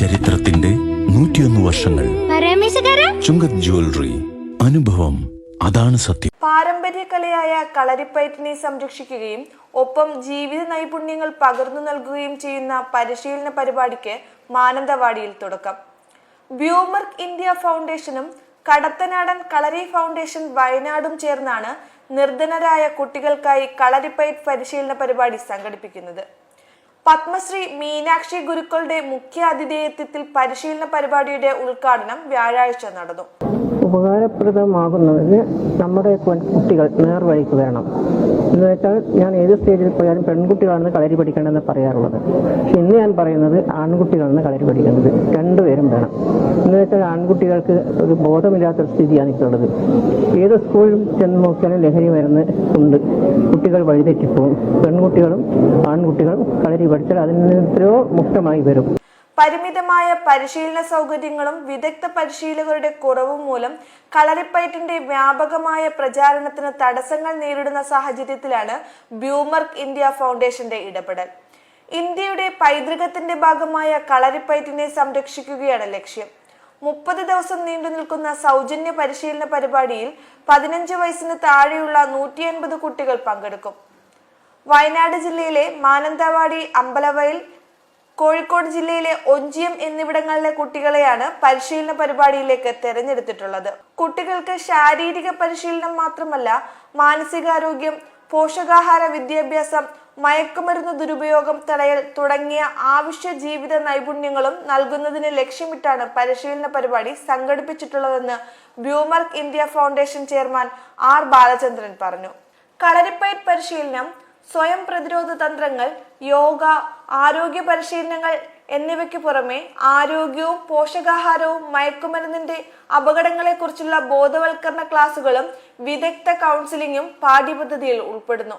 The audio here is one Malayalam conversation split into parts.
ചരിത്രത്തിന്റെ നൂറ്റിയൊന്ന് വർഷങ്ങൾ. ചുങ്കത് ജ്വല്ലറി അനുഭവം അതാണ് സത്യം. പാരമ്പര്യ കലയായ കളരിപ്പയറ്റിനെ സംരക്ഷിക്കുകയും ഒപ്പം ജീവിത നൈപുണ്യങ്ങൾ പകർന്നു നൽകുകയും ചെയ്യുന്ന പരിശീലന പരിപാടിക്ക് മാനന്തവാടിയിൽ തുടക്കം. ബ്യൂമർക്ക് ഇന്ത്യ ഫൗണ്ടേഷനും കടത്തനാടൻ കളരി ഫൗണ്ടേഷൻ വയനാടും ചേർന്നാണ് നിർധനരായ കുട്ടികൾക്കായി കളരിപ്പയറ്റ് പരിശീലന പരിപാടി സംഘടിപ്പിക്കുന്നത്. പത്മശ്രീ മീനാക്ഷി ഗുരുക്കളുടെ മുഖ്യ അതിഥേയത്വത്തിൽ പരിശീലന പരിപാടിയുടെ ഉദ്ഘാടനം വ്യാഴാഴ്ച നടന്നു. ഉപകാരപ്രദമാകുന്നതിന് നമ്മുടെ കുട്ടികൾ നേർവഴിക്ക് വരണം. എന്ന് വെച്ചാൽ ഞാൻ ഏത് സ്റ്റേജിൽ പോയാലും പെൺകുട്ടികളാണ് കളരി പഠിക്കേണ്ടതെന്ന് പറയാറുള്ളത്. പക്ഷെ ഇന്ന് ഞാൻ പറയുന്നത് ആൺകുട്ടികളാണ് കളരി പഠിക്കേണ്ടത് രണ്ടുപേരും വേണം. എന്ന് വെച്ചാൽ ആൺകുട്ടികൾക്ക് ഒരു ബോധമില്ലാത്ത സ്ഥിതിയാണ് ഇപ്പോൾ ഉള്ളത് ഏത് സ്കൂളിൽ ചെന്ന് നോക്കിയാലും ലഹരി മരുന്ന് ഉണ്ട്. കുട്ടികൾ വഴിതെറ്റിപ്പോവും പെൺകുട്ടികളും ആൺകുട്ടികളും കളരി പഠിച്ചാൽ അതിൽ നിന്ന് എത്രയോ മുക്തമായി വരും. പരിമിതമായ പരിശീലന സൗകര്യങ്ങളും വിദഗ്ധ പരിശീലകരുടെ കുറവും മൂലം കളരിപ്പയറ്റിന്റെ വ്യാപകമായ പ്രചാരണത്തിന് തടസ്സങ്ങൾ നേരിടുന്ന സാഹചര്യത്തിലാണ് ബ്യൂമർക്ക് ഇന്ത്യ ഫൗണ്ടേഷന്റെ ഇടപെടൽ. ഇന്ത്യയുടെ പൈതൃകത്തിന്റെ ഭാഗമായ കളരിപ്പയറ്റിനെ സംരക്ഷിക്കുകയാണ് ലക്ഷ്യം. മുപ്പത് ദിവസം നീണ്ടു നിൽക്കുന്ന സൗജന്യ പരിശീലന പരിപാടിയിൽ പതിനഞ്ച് വയസ്സിന് താഴെയുള്ള നൂറ്റി അൻപത് കുട്ടികൾ പങ്കെടുക്കും. വയനാട് ജില്ലയിലെ മാനന്തവാടി അമ്പലവയൽ കോഴിക്കോട് ജില്ലയിലെ ഒഞ്ചിയം എന്നിവിടങ്ങളിലെ കുട്ടികളെയാണ് പരിശീലന പരിപാടിയിലേക്ക് തെരഞ്ഞെടുത്തിട്ടുള്ളത്. കുട്ടികൾക്ക് ശാരീരിക പരിശീലനം മാത്രമല്ല മാനസികാരോഗ്യം പോഷകാഹാര വിദ്യാഭ്യാസം മയക്കുമരുന്ന് ദുരുപയോഗം തടയൽ തുടങ്ങിയ ആവശ്യ ജീവിത നൈപുണ്യങ്ങളും നൽകുന്നതിന് ലക്ഷ്യമിട്ടാണ് പരിശീലന പരിപാടി സംഘടിപ്പിച്ചിട്ടുള്ളതെന്ന് ബ്യൂമർക്ക് India foundation chairman R Balachandran പറഞ്ഞു. കളരിപ്പയറ്റ് പരിശീലനം സ്വയം പ്രതിരോധ തന്ത്രങ്ങൾ യോഗ ആരോഗ്യ പരിശീലനങ്ങൾ എന്നിവയ്ക്ക് പുറമെ ആരോഗ്യവും പോഷകാഹാരവും മയക്കുമരുന്നിന്റെ അപകടങ്ങളെക്കുറിച്ചുള്ള ബോധവൽക്കരണ ക്ലാസുകളും വിദഗ്ധ കൗൺസിലിംഗും പാഠ്യപദ്ധതിയിൽ ഉൾപ്പെടുന്നു.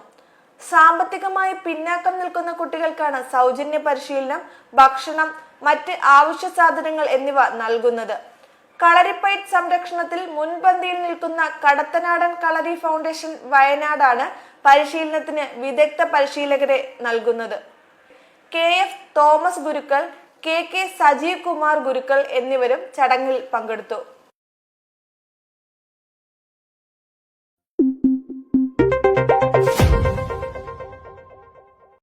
സാമ്പത്തികമായി പിന്നാക്കം നിൽക്കുന്ന കുട്ടികൾക്കാണ് സൗജന്യ പരിശീലനം ഭക്ഷണം മറ്റ് ആവശ്യ സാധനങ്ങൾ എന്നിവ നൽകുന്നത്. കളരിപ്പയറ്റ് സംരക്ഷണത്തിൽ മുൻപന്തിയിൽ നിൽക്കുന്ന കടത്തനാടൻ കളരി ഫൗണ്ടേഷൻ വയനാടാണ് പരിശീലനത്തിന് വിദഗ്ധ പരിശീലകരെ നൽകുന്നത്. കെ എഫ് തോമസ് ഗുരുക്കൾ കെ കെ സജീവ് കുമാർ ഗുരുക്കൾ എന്നിവരും ചടങ്ങിൽ പങ്കെടുത്തു.